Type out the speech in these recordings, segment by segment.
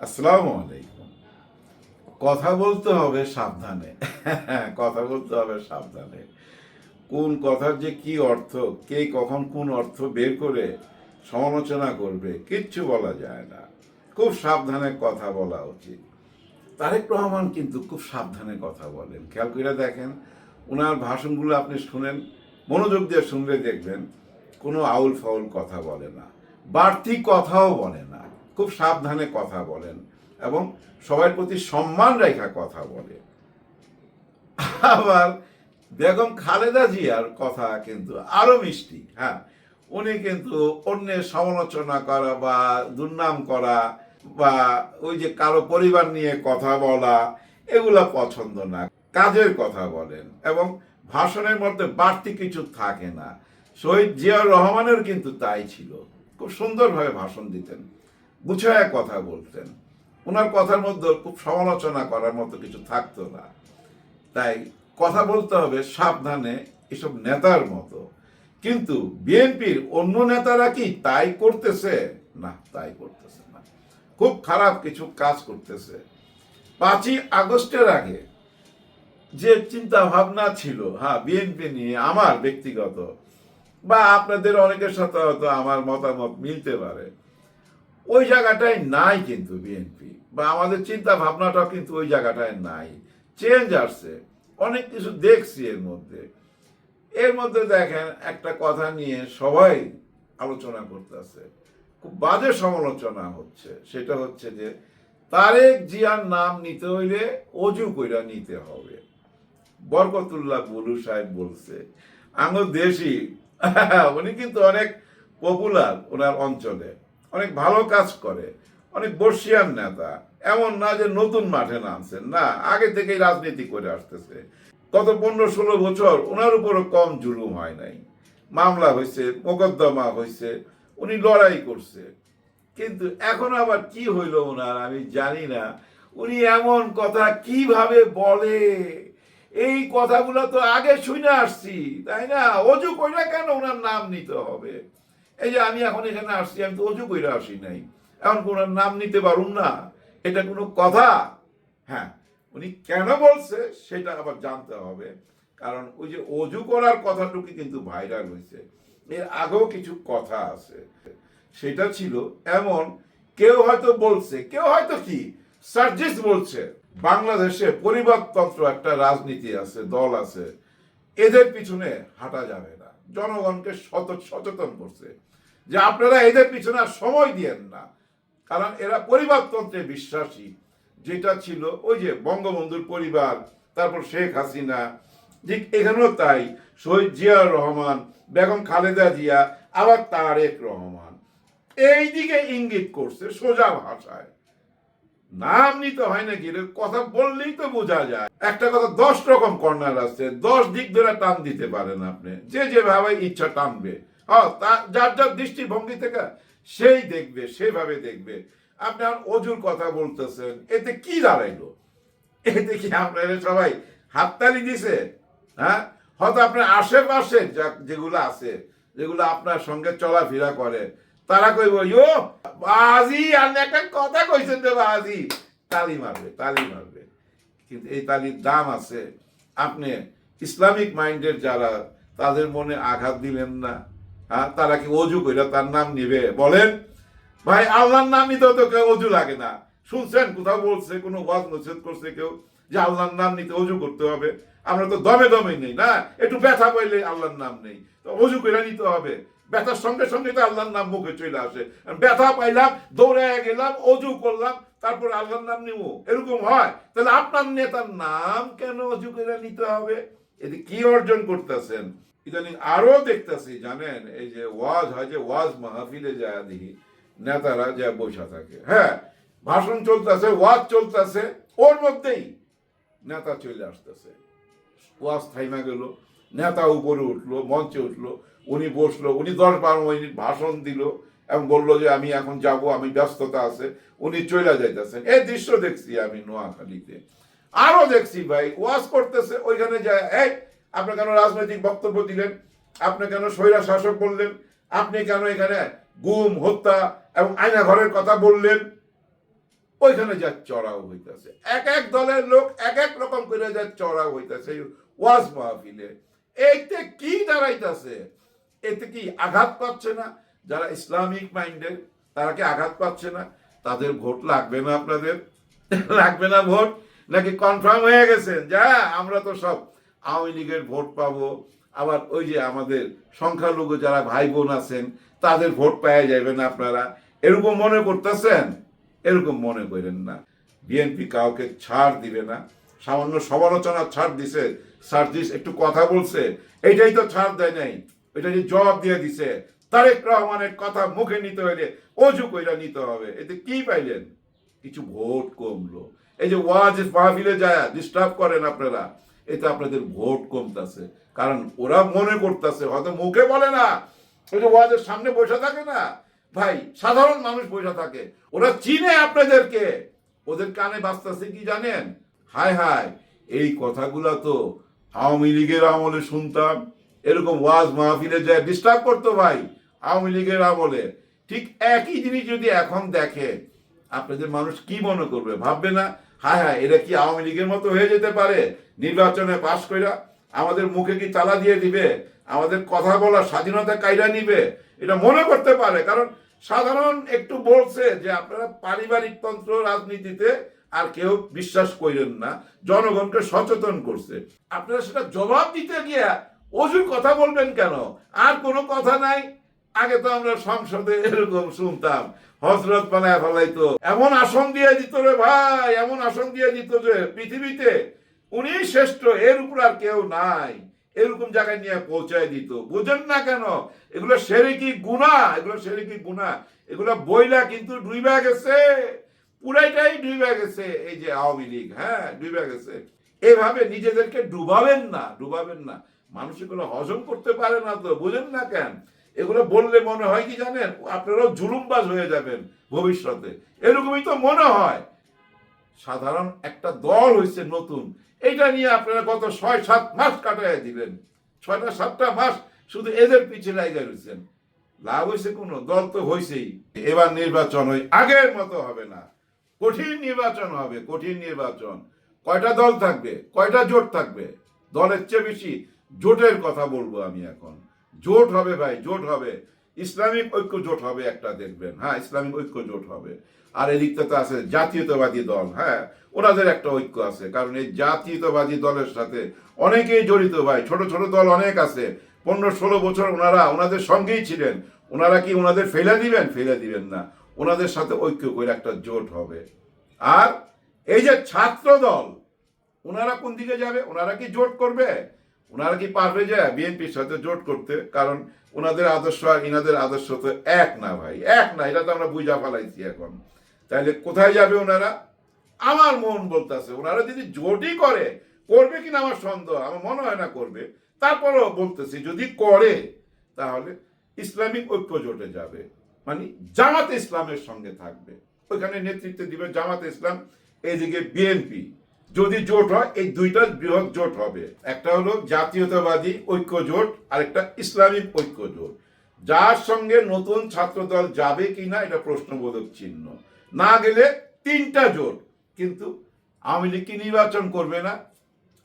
আসসালামু আলাইকুম। কথা বলতে হবে সাবধানে। কথা বলতে হবে সাবধানে। কোন কথার যে কি অর্থ, কে কখন কোন অর্থ বের করে সমালোচনা করবে, কিচ্ছু বলা যায় না। খুব সাবধানে কথা বলা উচিত। তারেক রহমান কিন্তু খুব সাবধানে কথা বলেন। খেয়াল করে দেখেন ওনার ভাষণগুলো আপনি শুনেন, মনোযোগ দিয়ে শুনলে দেখবেন, কোনো আউল ফাউল কথা বলে না। বাড়তি কথাও বলে না। খুব সাবধানে কথা বলেন এবং সবার প্রতি সম্মান রেখা কথা বলে। আবার বেগম খালেদা জিয়ার কথা কিন্তু আরও মিষ্টি হ্যাঁ। উনি কিন্তু অন্যের সমালোচনা করা বা দুর্নাম করা বা ওই যে কারও পরিবার নিয়ে কথা বলা, এগুলা পছন্দ না। কাজের কথা বলেন এবং ভাষণের মধ্যে বাড়তি কিছু থাকে না। শহীদ জিয়াউর রহমানের কিন্তু তাই ছিল। খুব সুন্দরভাবে ভাষণ দিতেন। গুছায় কথা বলতেন। ওনার কথার মধ্যে খুব সমালোচনা করার মতো কিছু থাকতো না। তাই কথা বলতে হবে সাবধানে এসব নেতার মতো। কিন্তু বিএনপির অন্য নেতারা কি তাই করতেছে? না, তাই করতেছে না। খুব খারাপ কিছু কাজ করতেছে। পাঁচই আগস্টের আগে যে চিন্তা ভাবনা ছিল হ্যাঁ বিএনপি নিয়ে, আমার ব্যক্তিগত, বা আপনাদের অনেকের সাথে হয়তো আমার মতামত মিলতে পারে ওই জায়গাটায় নাই কিন্তু বিএনপি। বা আমাদের চিন্তা ভাবনাটাও কিন্তু ওই জায়গাটায় নাই। চেঞ্জ আসছে। অনেক কিছু দেখছি এর মধ্যে। এর মধ্যে দেখেন একটা কথা নিয়ে সবাই আলোচনা করতেছে। খুব বাজে সমালোচনা হচ্ছে। সেটা হচ্ছে যে, তারেক জিয়ার নাম নিতে হইলে অজু কইরা নিতে হবে। বরকতুল্লাহ বুলু সাহেব বলছে, আঙ্গ দেশি। উনি কিন্তু অনেক পপুলার ওনার অঞ্চলে। অনেক ভালো কাজ করে, অনেক বর্ষিয়ান নেতা। এমন না যে নতুন মাঠে নামছেন, না, আগে থেকেই রাজনীতি করে আসতেছে। গত পনেরো ষোলো বছর ওনার উপরও কম জুলুম হয় নাই। মামলা হয়েছে, মোকদ্দমা হয়েছে, উনি লড়াই করছে। কিন্তু এখন আবার কি হইল ওনার আমি জানি না। উনি এমন কথা কীভাবে বলে? এই কথাগুলো তো আগে শুনে আসছি, তাই না? অজু কইরা কেন ওনার নাম নিতে হবে? এই যে আমি এখন এখানে আসছি, আমি তো অজু কইরা আসি নাই। এখন ওনার নাম নিতে পারুম না। এটা কোনো কথা? হ্যাঁ উনি কেন বলছে সেটা আবার জানতে হবে। কারণ ওই যে অজু করার কথাটুকু কিন্তু ভাইরাল হয়েছে এর আগেও কিছু কথা আছে। সেটা ছিল এমন, কেউ হয়তো বলছে, কেউ হয়তো কি, সার্জিস বলছে, বাংলাদেশে পরিবারতন্ত্র একটা রাজনীতি আছে, দল আছে, এদের পিছনে হাঁটা যাবে না। জনগণকে সচেতন করছে। যে আপনারা এদের পিছনে সময় দিয়েন না। কারণ এরা পরিবারতন্ত্রে বিশ্বাসী। যেটা ছিল ওই যে বঙ্গবন্ধুর পরিবার, তারপর শেখ হাসিনা, ঠিক এখানেও তাই। শহীদ জিয়াউর রহমান, বেগম খালেদা জিয়া, আবার তারেক রহমান। এই দিকে ইঙ্গিত করছে সোজা ভাষায়। নাম নিতে হয় নাকি? কথা বললেই তো বোঝা যায়। একটা কথা, দশ রকম কর্নার আছে। দশ দিক ধরে টান দিতে পারেন আপনি। যে যেভাবে ইচ্ছা টানবে। যার যার দৃষ্টিভঙ্গি থেকে সেই দেখবে, সেভাবে দেখবে। আপনি অজুর কথা বলতেছেন, এতে কি দাঁড়াইলো? এতে কি আপনারা সবাই হাততালি দিছে? হ্যাঁ? হয়তো আপনার আশেপাশে যেগুলো আছে, যেগুলো আপনার সঙ্গে চলাফেরা করে, তারা কইব, ইয়ো, বাজি আর একটা কথা কইছেন যে বাজি। তালি মারবে তালি মারবে। কিন্তু এই তালির দাম আছে, আপনি ইসলামিক মাইন্ডের যারা, তাদের মনে আঘাত দিলেন না। তারা কি অজু কইরা তার নাম নিবে? বলেন, ভাই, আল্লাহর নাম নিতেও তো কেউ অজু লাগে না। শুনছেন? কোথাও বলছে, কোনো ওয়াজ নসিহত করছে কেউ যে আল্লাহর নাম নিতে অজু করতে হবে। আমরা তো দমে দমে নেই, না? একটু ব্যথা পাইলে আল্লাহর নাম নেই। তো অজু করে নিতে হবে। ব্যথার সঙ্গে সঙ্গে তো আল্লাহর নাম মুখে চলে আসে। ব্যথা পাইলাম দৌড়ে গেলাম, অজু করলাম, তারপর আল্লাহর নাম নিব এরকম হয়? তাহলে আপনার নেতার নাম কেন অজু করে নিতে হবে? এতে কি অর্জন করতেছেন? ইদানিং আরও দেখতেছি, জানেন? এই যে ওয়াজ হয় যে ওয়াজ মাহফিলে যায় দেখি, নেতারা যা বসা থাকে। হ্যাঁ ভাষণ চলতেছে, ওয়াজ চলতেছে, ওর মধ্যেই নেতা চলে আসতেছে। ওয়াজ থাইমা গেল, নেতা উপরে উঠল, মঞ্চে উঠল, উনি বসল, উনি দশ বারো মিনিট ভাষণ দিল এবং বলল যে, আমি এখন যাব, আমি ব্যস্ততা আছে। উনি চলে যাইতেছেন। এই দৃশ্য দেখছি আমি নোয়াখালীতে। আরও দেখছি ভাই, ওয়াজ করতেছে, ওইখানে যায়, এই আপনি কেন রাজনৈতিক বক্তব্য দিলেন? আপনি কেন স্বৈরা শাসক বললেন? আপনি কেন এখানে গুম, হত্যা এবং আয়না ঘরের কথা বললেন? ওইখানে যা চড়াও হইতাছে। এক এক দলের লোক এক এক রকম করে যা চড়াও হইতাছে। ওয়াজ মাহফিলে। এইতে কি দাঁড়াইতাছে? এতে কি আঘাত পাচ্ছে না? যারা ইসলামিক মাইন্ডের, তারা কি আঘাত পাচ্ছে না? তাদের ভোট লাগবে না আপনাদের? লাগবে না ভোট? নাকি কনফার্ম হয়ে গেছেন? যা, আমরা তো সব আওয়ামী লীগের ভোট পাবো। আবার ওই যে আমাদের সংখ্যালঘু যারা ভাই বোন আছেন, তাদের ভোট পাওয়া না আপনারা। এরকম মনে করতেছেন? এরকম মনে করেন না। বিএনপি কাউকে ছাড় দিবে না। সামান্য সমালোচনা ছাড় দিছে। সার্জিস একটু কথা বলছে। এইটাই তো ছাড় দেয় নাই। এটা যে জবাব দিয়ে দিছে। তারেক রহমানের কথা মুখে নিতে হইলে অজু কইরা নিতে হবে। এতে কি পাইলেন? কিছু ভোট কমলো। এই যে ওয়াজ মাহফিলে যায় ডিস্টার্ব করেন আপনারা। এতে আপনাদের ভোট কমতাছে। কারণ ওরা মনে করতেছে, হয়তো মুখে বলে না, ওই যে ওয়াজের সামনে বসে থাকে না। ভাই, সাধারণ মানুষ বসে থাকে। ওরা চিনে আপনাদেরকে। ওদের কানে বাঁচতেছে কি জানেন? হায় হায়, এই কথাগুলা তো আওয়ামী লীগের আমলে শুনতাম। এরকম ওয়াজ মাহফিলে যায় ডিস্টার্ব করতো ভাই, আওয়ামী লীগের আমলে। ঠিক একই জিনিস যদি এখন দেখে, আপনাদের মানুষ কি মনে করবে? ভাববে না হায় হায়, এটা কি আওয়ামী লীগের মতো হয়ে যেতে পারে? নির্বাচনে পাশ কইরা আমাদের মুখে কি তালা দিয়ে দিবে? আমাদের কথা বলার স্বাধীনতা কায়রা নিবে? এটা মনে করতে পারে, কারণ সাধারণ একটু বলছে যে আপনারা পারিবারিক তন্ত্র, রাজনীতিতে আর কেউ বিশ্বাস করেন না, জনগণকে সচেতন করছে। আপনারা সেটা জবাব দিতে গিয়া অজুর কথা বলবেন কেন? আর কোনো কথা নাই? আগে তো আমরা সংসদে এরকম শুনতাম হজরত বানায় ফেলাইতো। এমন আসন দিয়ে দিত রে ভাই, এমন আসন দিয়ে দিত যে পৃথিবীতে উনি শ্রেষ্ঠ, এর উপর আর কেউ নাই। এরকম জায়গায় নিয়ে পৌঁছায় দিত। বুঝেন না কেন, এগুলো সেরেকি গুণা, এগুলো সেরেকি গুণা। এগুলো বইলা কিন্তু ডুইবা গেছে। পুরাইটাই ডুইবা গেছে। এই যে আওয়ামী লীগ হ্যাঁ ডুইবা গেছে। এভাবে নিজেদেরকে ডুবাবেন না ডুবাবেন না। মানুষ এগুলো হজম করতে পারে না তো, বুঝেন না কেন? এগুলো বললে মনে হয় কি জানেন? আপনারাও জুলুমবাজ হয়ে যাবেন ভবিষ্যতে। এরকমই তো মনে হয়। সাধারণ একটা দল হয়েছে নতুন। এটা নিয়ে আপনারা গত ছয়, সাত মাস কাটাইয়া দিলেন ছয়টা, সাতটা মাস শুধু এদের পিছিয়ে লাইগা রয়েছেন লাভ হয়েছে কোনো? দল তো হয়েছেই এবার নির্বাচন ওই আগের মতো হবে না। কঠিন নির্বাচন হবে, কঠিন নির্বাচন। কয়টা দল থাকবে? কয়টা জোট থাকবে? দলের চেয়ে বেশি জোটের কথা বলব আমি এখন। জোট হবে ভাই, জোট হবে। ইসলামিক ঐক্য জোট হবে একটা, দেখবেন। হ্যাঁ ইসলামিক ঐক্য জোট হবে। আর এদিকটা তো আছে জাতীয়তাবাদী দল হ্যাঁ ওনাদের একটা ঐক্য আছে। কারণ এই জাতীয়তাবাদী দলের সাথে অনেকেই জড়িত ভাই, ছোট ছোট দল অনেক আছে। পনেরো, ষোলো বছর ওনারা, ওনাদের সঙ্গেই ছিলেন। ওনারা কি ওনাদের ফেলে দিবেন? ফেলে দিবেন না। ওনাদের সাথে ঐক্য করে একটা জোট হবে। আর এই যে ছাত্র দল ওনারা কোন দিকে যাবে? ওনারা কি জোট করবে? ওনারা কি পারবে যে বিএনপির সাথে জোট করতে, কারণ ওনাদের আদর্শ আর ইনাদের আদর্শ তো এক না ভাই, এক না, এটা তো আমরা বুঝা ফেলাইছি এখন। তাহলে কোথায় যাবে ওনারা? আমার মন বলতেছে, ওনারা যদি জোটই করে, করবে কিনা আমার সন্দেহ, আমার মনে হয় না করবে। তারপরেও বলতেছি, যদি করে, তাহলে ইসলামিক ঐক্য জোটে যাবে। মানে জামাত ইসলামের সঙ্গে থাকবে। ওইখানে নেতৃত্ব দিবে জামাতে ইসলাম এদিকে বিএনপি। যদি জোট হয়, এই দুইটা বৃহৎ জোট হবে। একটা হলো জাতীয়তাবাদী ঐক্য জোট আর একটা ইসলামিক ঐক্য জোট। যার সঙ্গে নতুন ছাত্রদল যাবে কিনা, এটা প্রশ্নবোধক চিহ্ন। না গেলে তিনটা জোট, কিন্তু আওয়ামী লীগ কি নির্বাচন করবে না?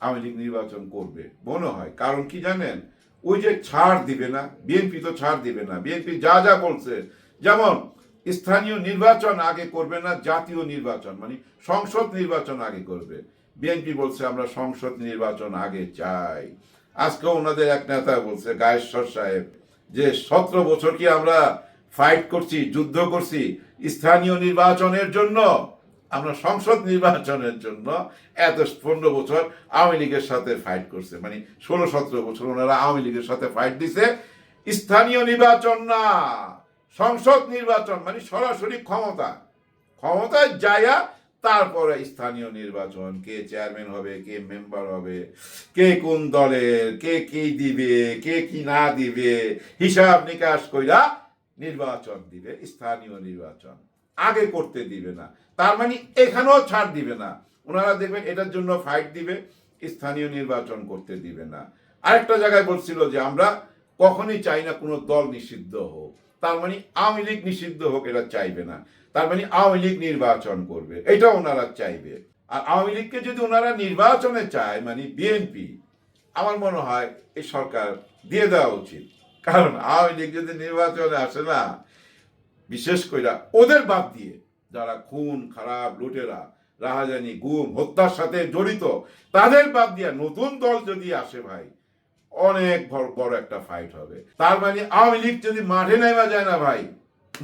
আওয়ামী লীগ নির্বাচন করবে, মনে হয়। কারণ কি জানেন? ওই যে ছাড় দিবে না, বিএনপি তো ছাড় দিবে না। বিএনপি যা যা বলছে, যেমন স্থানীয় নির্বাচন আগে করবে না, জাতীয় নির্বাচন মানে সংসদ নির্বাচন আগে করবে। বিএনপি বলছে, আমরা সংসদ নির্বাচন আগে চাই। আজকে ওনাদের এক নেতা বলছে, গায়েশ্বর সাহেব, যে সতেরো বছর কি আমরা ফাইট করছি, যুদ্ধ করছি, স্থানীয় নির্বাচনের জন্য? আমরা সংসদ নির্বাচনের জন্য এত পনেরো বছর আওয়ামী লীগের সাথে ফাইট করছে। মানে ষোলো, সতেরো বছর ওনারা আওয়ামী লীগের সাথে ফাইট দিছে। স্থানীয় নির্বাচন না, সংসদ নির্বাচন মানে সরাসরি ক্ষমতা। ক্ষমতায় যায়া তারপরে স্থানীয় নির্বাচন, কে চেয়ারম্যান হবে, কে মেম্বার হবে, কে কোন দলের, কে কি দিবে, কে কি না দিবে, হিসাব নিকাশ কইরা নির্বাচন দিবে, স্থানীয় নির্বাচন। আগে করতে দিবে না। তার মানে এখানেও ছাড় দিবে না। ওনারা দেখবেন এটার জন্য ফাইট দিবে, স্থানীয় নির্বাচন করতে দিবে না। আরেকটা জায়গায় বলছিল যে আমরা কখনই চাই না কোনো দল নিষিদ্ধ হোক। তার মানে আওয়ামী লীগ নিষিদ্ধ হোক এটা চাইবে না। তার মানে আওয়ামী লীগ নির্বাচন করবে। এটা ওনারা চাইবে। আর আওয়ামী লীগকে যদি ওনারা নির্বাচনে চায় মানে বিএনপি আমার মনে হয় এই সরকার দিয়ে দেওয়া উচিত। কারণ আওয়ামী লীগ যদি নির্বাচনে আসে না, বিশেষ করে ওদের বাদ দিয়ে যারা খুন, খারাপ লুটেরা, রাহাজানি, গুম, হত্যার সাথে জড়িত, তাদের বাদ দিয়ে নতুন দল যদি আসে ভাই, অনেক বড় একটা ফাইট হবে। তার মানে আওয়ামী লীগ যদি মাঠে নেমা যায় না ভাই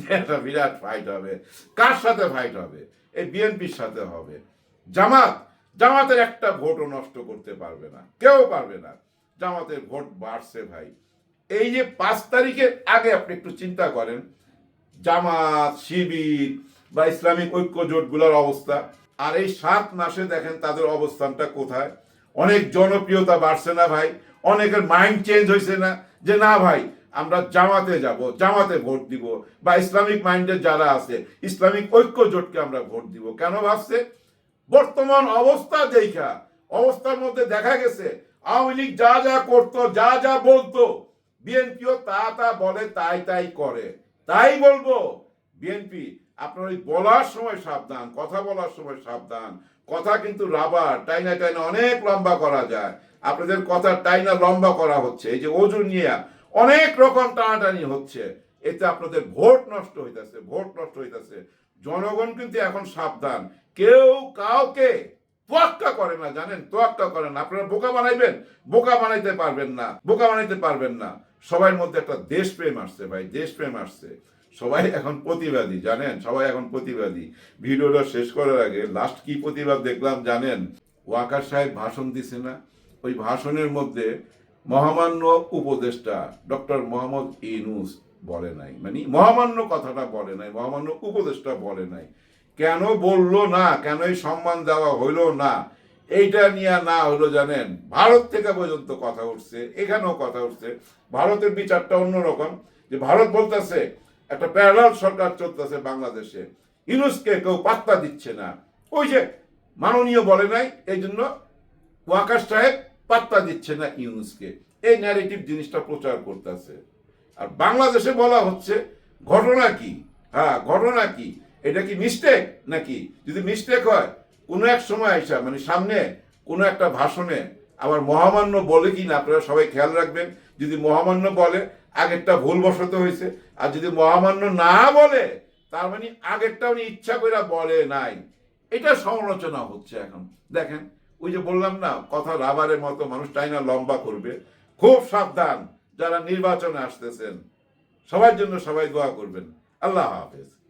একটা বিরাট ফাইট হবে। কার সাথে ফাইট হবে? এই বিএনপির সাথে হবে। জামাত, জামাতের একটা ভোটও নষ্ট করতে পারবে না। কেউ পারবে না। জামাতের ভোট বাড়ছে ভাই। এই যে পাঁচ তারিখের আগে আপনি একটু চিন্তা করেন। জামাত, শিবির বা ইসলামিক ঐক্য জোটগুলোর অবস্থা। আর এই সাত মাসে দেখেন তাদের অবস্থানটা কোথায়। অনেক জনপ্রিয়তা বাড়ছে না ভাই। অনেকের মাইন্ড চেঞ্জ হয়েছে না। যে না ভাই আমরা জামাতে যাব, জামাতে ভোট দিব, বা ইসলামিক মাইন্ডের যারা আছে, ইসলামিক ঐক্য জোটকে আমরা ভোট দিব। কেন ভাবছে? বর্তমান অবস্থা দেখা অবস্থার মধ্যে দেখা গেছে, আওয়ামী লীগ যা যা করতো, যা যা বলতো, বিএনপিও তা তা বলে, তাই তাই করে। তাই বলব, বিএনপি, আপনার ওই বলার সময় সাবধান, কথা বলার সময় সাবধান। কথা কিন্তু রাবার, টাইনা টাইনা অনেক লম্বা করা যায়। আপনাদের কথা টাইনা লম্বা করা হচ্ছে। এই যে ওজন নিয়ে অনেক রকম টানাটানি হচ্ছে। এতে আপনাদের ভোট নষ্ট হইতেছে, ভোট নষ্ট হইতেছে। জনগণ কিন্তু এখন সাবধান। কেউ কাউকে তোয়াক্কা করে না, জানেন? তোয়াক্কা করে না। আপনারা বোকা বানাইবেন? বোকা বানাইতে পারবেন না। বোকা বানাইতে পারবেন না। সবার মধ্যে একটা দেশপ্রেম আসছে ভাই, দেশপ্রেম আসছে। সবাই এখন প্রতিবাদী, জানেন? সবাই এখন প্রতিবাদী। ভিডিওটা শেষ করার আগে লাস্ট কি প্রতিবাদ দেখলাম, জানেন? ওয়াকার সাহেব ভাষণ দিছে না। ওই ভাষণের মধ্যে মহামান্য উপদেষ্টা ডক্টর মোহাম্মদ ইনুস বলে নাই। মানে মহামান্য কথাটা বলে নাই, মহামান্য উপদেষ্টা বলে নাই। কেন বলল না? কেন এই সম্মান দেওয়া হইল না? এইটা নিয়ে না হলো জানেন? ভারত থেকে পর্যন্ত কথা উঠছে, এখানেও কথা উঠছে। ভারতের বিচারটা অন্যরকম, যে ভারত বলতেছে, একটা প্যারাল সরকার চলতেছে বাংলাদেশে। ইউনুসকে কেউ পাত্তা দিচ্ছে না। ওই যে মাননীয় বলে নাই এই জন্য ওয়াকার সাহেব পাত্তা দিচ্ছে না ইউনুসকে। এই ন্যারেটিভ জিনিসটা প্রচার করতেছে। আর বাংলাদেশে বলা হচ্ছে, ঘটনা কি? হ্যাঁ ঘটনা কি? এটা কি মিস্টেক নাকি? যদি মিস্টেক হয়, কোনো এক সময় আইসা মানে সামনে কোনো একটা ভাষণে আবার মহামান্য বলে কি না আপনারা সবাই খেয়াল রাখবেন, যদি মহামান্য বলে, আগেরটা ভুলবশত হয়েছে, আর যদি মহামান্য না বলে, তার মানে আগেরটা উনি ইচ্ছা করে বলে নাই। এটা সমালোচনা হচ্ছে এখন। দেখেন ওই যে বললাম না, কথা রাবারের মতো মানুষ টাইনা লম্বা করবে। খুব সাবধান যারা নির্বাচনে আসতেছেন। সবার জন্য সবাই দোয়া করবেন। আল্লাহ হাফেজ।